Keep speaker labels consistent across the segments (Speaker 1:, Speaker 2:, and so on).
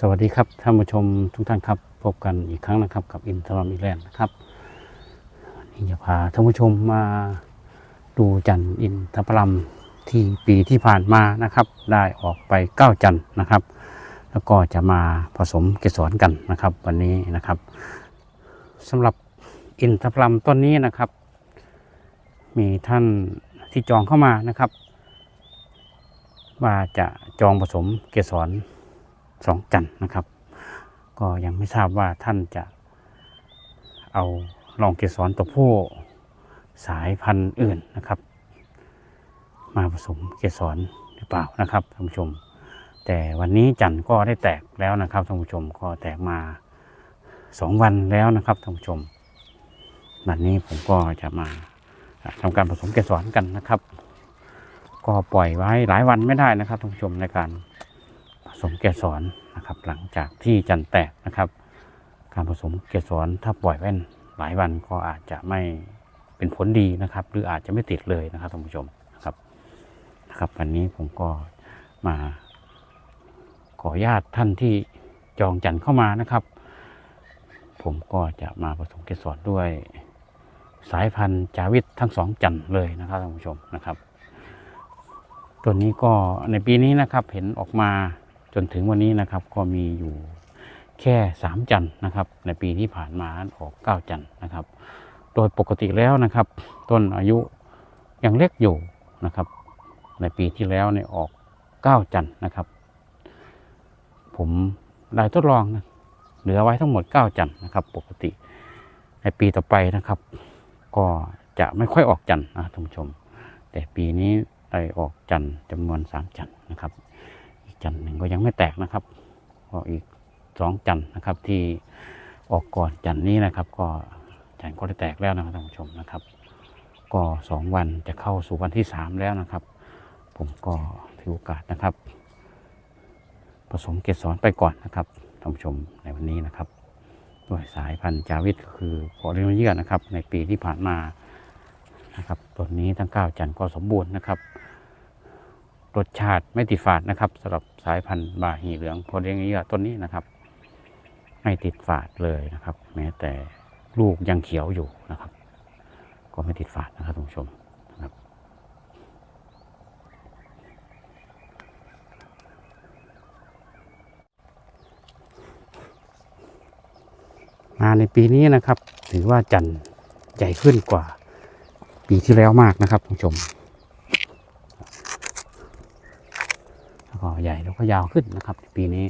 Speaker 1: สวัสดีครับท่านผู้ชมทุกท่านครับ พบกันอีกครั้งนะครับกับอินทรามอีแลนด์นะครับวันนี้จะพาท่านผู้ชมมาดูจันทร์อินทพลัมที่ปีที่ผ่านมานะครับ ได้ออกไปเก้าจันทร์นะครับ แล้วก็จะมาผสมเกสรกันนะครับ วันนี้นะครับสำหรับอินทพลัมต้นนี้นะครับ มีท่านที่จองเข้ามานะครับ ว่าจะจองผสมเกสร สองจันนะครับ ก็ยังไม่ทราบว่าท่านจะเอาลองเกสรตัวผู้สายพันธุ์อื่นนะครับ มาผสมเกสรหรือเปล่านะครับท่านผู้ชม แต่วันนี้จันทร์ก็ได้แตกแล้วนะครับท่านผู้ชมก็แตกมาสองวันแล้วนะครับท่านผู้ชม วันนี้ผมก็จะมาทำการผสมเกสรกันนะครับ ก็ปล่อยไว้หลายวันไม่ได้นะครับท่านผู้ชมในการ สมเกสรนะครับ หลังจากที่จันแตกนะครับ การผสมเกสรถ้าปล่อยไว้หลายวันก็อาจจะไม่เป็นผลดีนะครับ หรืออาจจะไม่ติดเลยนะครับท่านผู้ชมนะครับนะครับ วันนี้ผมก็มาขออนุญาตท่านที่จองจันเข้ามานะครับ ผมก็จะมาผสมเกสรด้วยสายพันธุ์จาวิตทั้งสองจันเลยนะครับท่านผู้ชมนะครับ ตัวนี้ก็ในปีนี้นะครับเห็นออกมา จนถึงวันนี้นะครับก็มีอยู่แค่สามจันทร์นะครับ ในปีที่ผ่านมาออกเก้าจันทร์นะครับ โดยปกติแล้วนะครับ ต้นอายุยังเล็กอยู่นะครับ ในปีที่แล้วเนี่ยออกเก้าจันทร์นะครับ ผมได้ทดลองนะเหลือไว้ทั้งหมดเก้าจันทร์นะครับ ปกติในปีต่อไปนะครับ ก็จะไม่ค่อยออกจันทร์นะท่านผู้ชม แต่ปีนี้ได้ออกจันทร์จำนวนสามจันทร์นะครับ จันทร์หนึ่งก็ยังไม่แตกนะครับก็อีกสองจันทร์นะครับ ที่ออกก่อนจันทร์นี้นะครับ ก็จันทร์ก็ได้แตกแล้วนะครับท่านผู้ชมนะครับ ก็สองวันจะเข้าสู่วันที่สามแล้วนะครับ ผมก็ถือโอกาสนะครับ ผสมเกสรไปก่อนนะครับท่านผู้ชมในวันนี้นะครับ ด้วยสายพันธุ์จาวิตก็คือพอเรียนเยื่อนะครับ ในปีที่ผ่านมานะครับตัวนี้ทั้งเก้าจันทร์ก็สมบูรณ์นะครับ รสชาติไม่ติดฝาดนะครับสำหรับ สายพันธุ์บาหีเหลืองโพเดงเยียต้นนี้นะครับ ไม่ติดฝาดเลยนะครับ แม้แต่ลูกยังเขียวอยู่นะครับ ก็ไม่ติดฝาดนะครับท่านผู้ชมนะครับมาในปีนี้นะครับ ถือว่าจันทร์ใหญ่ขึ้นกว่าปีที่แล้วมากนะครับคุณผู้ชม แล้วก็ใหญ่แล้วก็ยาวขึ้นนะครับปีนี้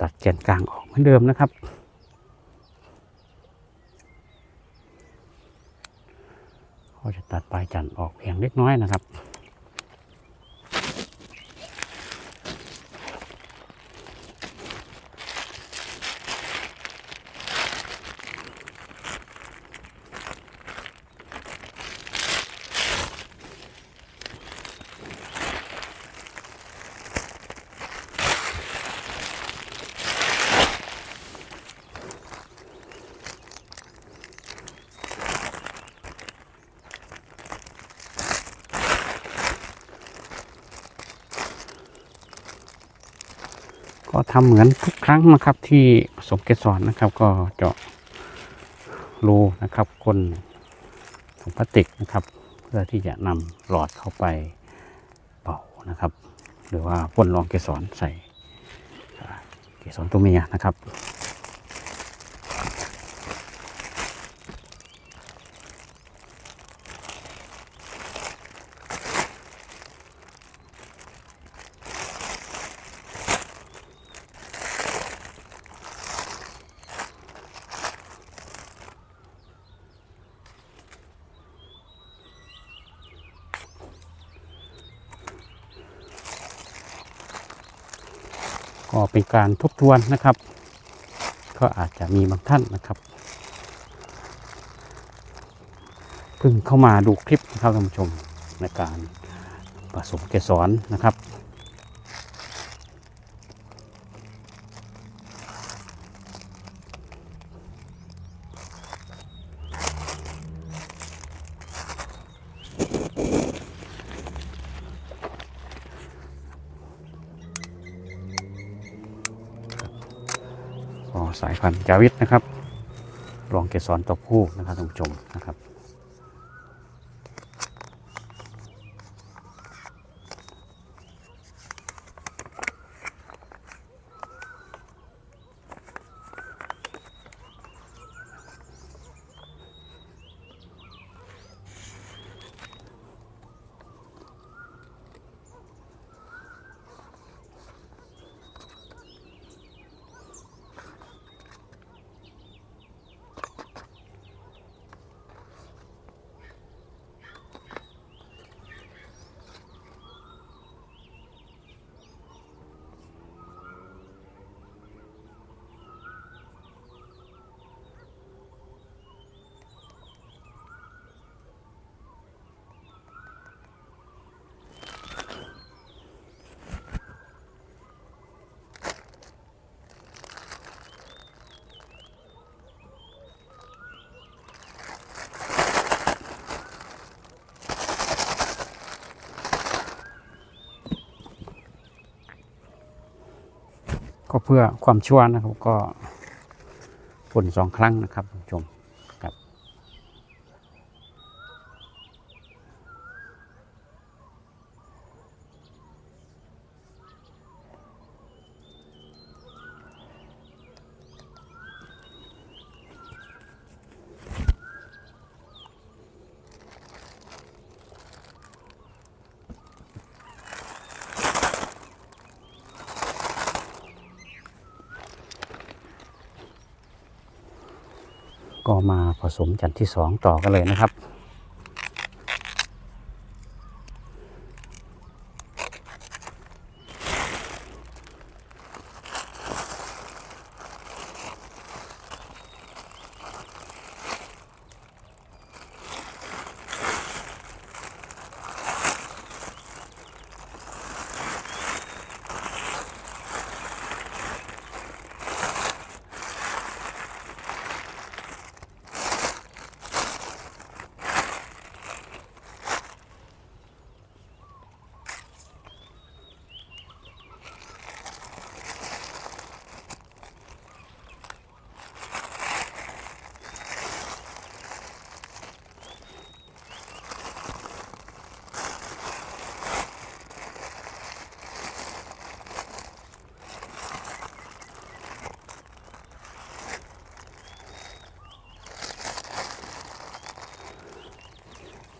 Speaker 1: ตัดแกนกลางออกเหมือนเดิมนะครับ ก็จะตัดปลายจันทร์ออกเพียงเล็กน้อยนะครับ ก็ทำเหมือนทุกครั้งนะครับที่ผสมเกสรนะครับ ก็เจาะรูนะครับก้นถุงพลาสติกนะครับ เพื่อที่จะนำหลอดเข้าไปเป่านะครับ หรือว่าพ่นรองเกสรใส่เกสรตัวเมียนะครับ ก็เป็นการทบทวนนะครับ ก็อาจจะมีบางท่านนะครับเพิ่งเข้ามาดูคลิปนะครับท่านผู้ชมในการผสมเกสรนะครับ ก็ สายพันธุ์จาวิทนะครับรองเกสรตัวผู้นะครับท่านผู้ชมนะครับ เพื่อความชัวร์นะครับ ก็ฝนสองครั้งนะครับท่านผู้ชมครับ ก็มาผสมจันทร์ที่สองต่อกันเลยนะครับ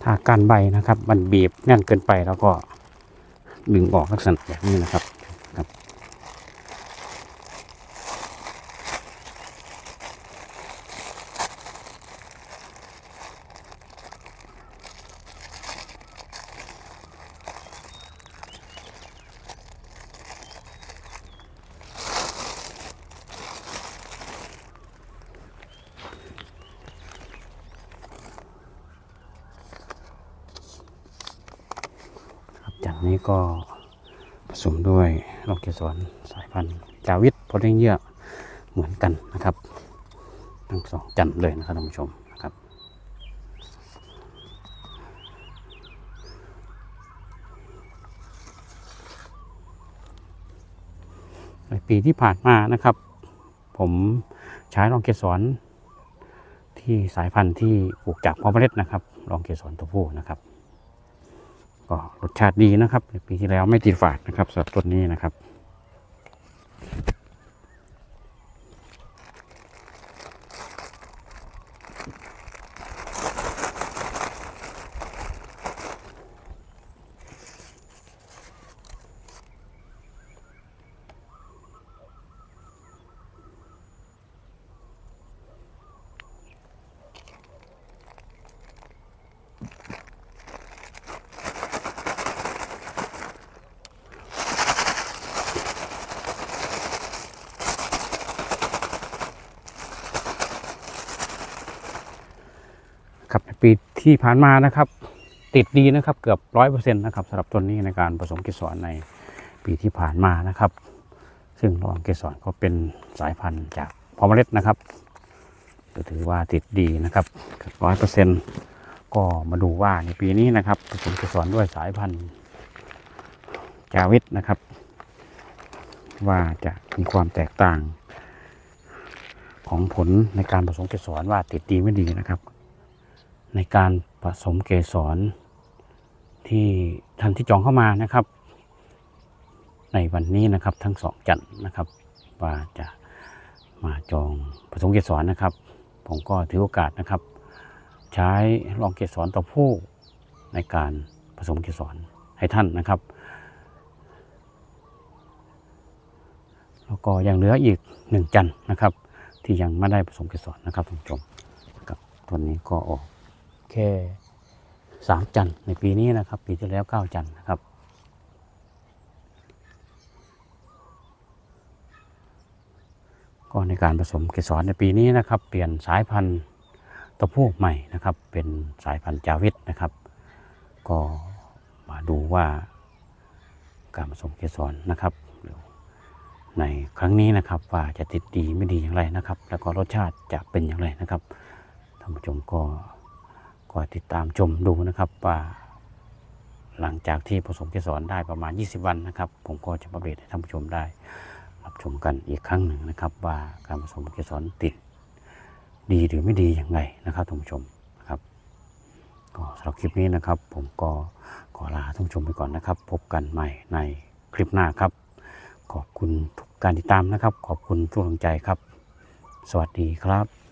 Speaker 1: ถ้าการใบนะครับ มันบีบแน่นเกินไปแล้วก็ดึงออกลักษณะแบบนี้นะครับครับ ครับจาก นี้ก็ผสมด้วยลอกเกสรสายพันธุ์จาวิทโพเทงเยื่อเหมือนกันนะครับ ทั้งสองจันเลยนะครับท่านผู้ชมนะครับ ในปีที่ผ่านมานะครับ ผมใช้รองเกสรที่สายพันธุ์ที่ปลูกจากพาะเมล็ดนะครับรองเกสรตัวผู้นะครับ ก็รสชาติดีนะครับ ปีที่แล้วไม่ติดฝาดนะครับสำหรับต้นนี้นะครับ ที่ผ่านมานะครับ ติดดีนะครับเกือบร้อยเปอร์เซ็นต์นะครับสำหรับต้นนี้ในการผสมเกสรในปีที่ผ่านมานะครับ ซึ่งรองเกสรก็เป็นสายพันธุ์จากพอมเมล็ดนะครับก็ถือว่าติดดีนะครับร้อยเปอร์เซ็นต์ก็มาดูว่าในปีนี้นะครับผสมเกสรด้วยสายพันธุ์จาวิทนะครับ ว่าจะมีความแตกต่างของผลในการผสมเกสรว่าติดดีไม่ดีนะครับ ในการผสมเกสรที่ท่านที่จองเข้ามานะครับ ในวันนี้นะครับทั้งสองจันทร์นะครับว่าจะมาจองผสมเกสรนะครับ ผมก็ถือโอกาสนะครับ ใช้รองเกสรตัวผู้ในการผสมเกสรให้ท่านนะครับ แล้วก็ยังเหลืออีกหนึ่งจันทร์นะครับ ที่ยังไม่ได้ผสมเกสรนะครับท่านผู้ชมกับตัวนี้ก็ออก แค่สามจันทร์ในปีนี้นะครับ ปีที่แล้วเก้าจันทร์นะครับ ก็ในการผสมเกสรในปีนี้นะครับ เปลี่ยนสายพันธุ์ตัวผู้ใหม่นะครับ เป็นสายพันธุ์จาวิทนะครับ ก็มาดูว่าการผสมเกสรนะครับในครั้งนี้นะครับว่าจะติดดีไม่ดีอย่างไรนะครับ แล้วก็รสชาติจะเป็นอย่างไรนะครับท่านผู้ชมก็ ก็ติดตามชมดูนะครับว่าหลังจากที่ผสมเกสรได้ประมาณ 20 วันนะครับ ผมก็จะมาเบรดให้ท่านผู้ชมได้ รับชมกันอีกครั้งหนึ่งนะครับ ว่าการผสมเกสรติดดีหรือไม่ดีอย่างไรนะครับท่านผู้ชมนะครับก็สำหรับคลิปนี้นะครับ ผมก็ขอลาท่านผู้ชมไปก่อนนะครับ พบกันใหม่ในคลิปหน้าครับ ขอบคุณทุกการติดตามนะครับ ขอบคุณทุกกำลังใจครับ สวัสดีครับ